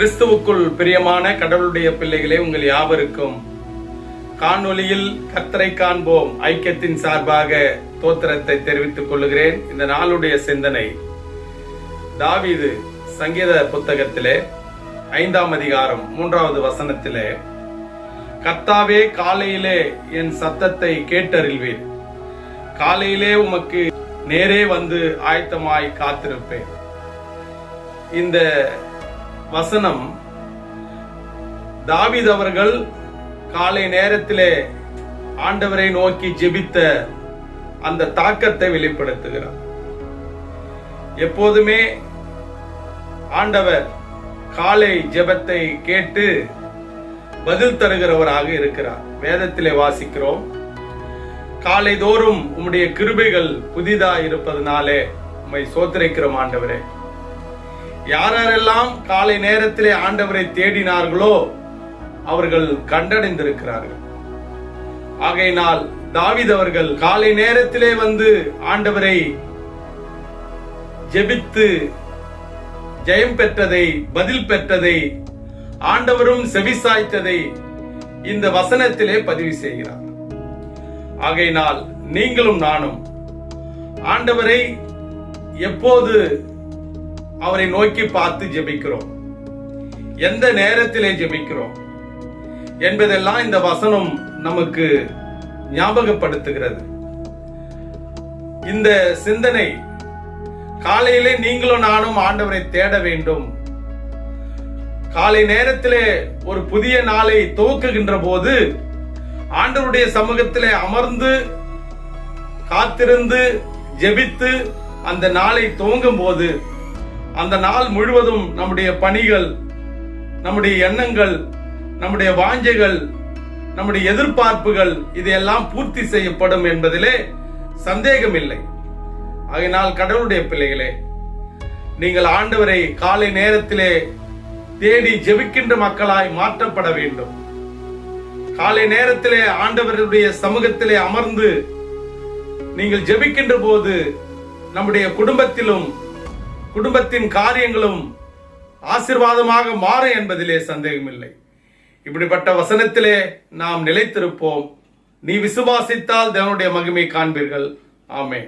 கிறிஸ்துவுக்குள் பிரியமான கடவுளுடைய பிள்ளைகளே உங்கள் யாவருக்கும் காணொளியில் கர்த்தரை காண்போம். ஐக்கியத்தின் சார்பாக தோத்திரத்தை தெரிவித்துக் கொள்கிறேன். இந்த நாளுடைய சிந்தனை தாவிது சங்கீத புத்தகத்திலே ஐந்தாம் அதிகாரம் மூன்றாவது வசனத்திலே கர்த்தாவே காலையிலே என் சத்தத்தை கேட்டறில்வேன் காலையிலே உமக்கு நேரே வந்து ஆயத்தமாய் காத்திருப்பேன். இந்த வசனம். தாவித் அவர்கள் காலை நேரத்திலே ஆண்டவரை நோக்கி ஜெபித்த அந்த தாக்கத்தை வெளிப்படுத்துகிறார். எப்போதுமே ஆண்டவர் காலை ஜெபத்தை கேட்டு பதில் தருகிறவராக இருக்கிறார். வேதத்திலே வாசிக்கிறோம். காலை தோறும் உம்முடைய கிருபைகள் புதிதா இருப்பதனாலே உம்மை சோத்திரைக்கிறோம் ஆண்டவரே. யாரெல்லாம் காலை நேரத்திலே ஆண்டவரை தேடினார்களோ அவர்கள் கண்டடைந்திருக்கிறார்கள். ஆகையினால் தாவித் அவர்கள் காலை நேரத்திலே வந்து ஆண்டவரை ஜெபித்து ஜெயம் பெற்றதை பதில் பெற்றதை ஆண்டவரும் செவிசாய்த்ததை இந்த வசனத்திலே பதிவு செய்கிறார். ஆகையினால் நீங்களும் நானும் ஆண்டவரை எப்போது அவரை நோக்கி பார்த்து ஜெபிக்கிறோம். எந்த நேரத்திலே ஜெபிக்கிறோம்? என்பதெல்லாம் இந்த வசனம் நமக்கு ஞாபகப்படுத்துகிறது. இந்த சிந்தனை காலையிலே நீங்களும் நானும் ஆண்டவரை தேட வேண்டும். காலை நேரத்திலே ஒரு புதிய நாளை துவக்குகின்ற போது ஆண்டவருடைய சமூகத்திலே அமர்ந்து காத்திருந்து ஜெபித்து அந்த நாளை துவங்கும் போது அந்த நாள் முழுவதும் நம்முடைய பணிகள் நம்முடைய எண்ணங்கள் நம்முடைய வாஞ்சைகள் நம்முடைய எதிர்பார்ப்புகள் இதையெல்லாம் பூர்த்தி செய்யப்படும் என்பதிலே சந்தேகம் இல்லை ஆகினால் கடவுளுடைய பிள்ளைகளே நீங்கள் ஆண்டவரை காலை நேரத்திலே தேடி ஜெபிக்கின்ற மக்களாய் மாற்றப்பட வேண்டும். காலை நேரத்திலே ஆண்டவருடைய சமூகத்திலே அமர்ந்து நீங்கள் ஜெபிக்கின்ற போது நம்முடைய குடும்பத்திலும் குடும்பத்தின் காரியங்களும் ஆசிர்வாதமாக மாறும் என்பதிலே சந்தேகமில்லை. இப்படிப்பட்ட வசனத்திலே நாம் நிலைத்திருப்போம். நீ விசுவாசித்தால் தேவனுடைய மகிமை காண்பீர்கள். ஆமே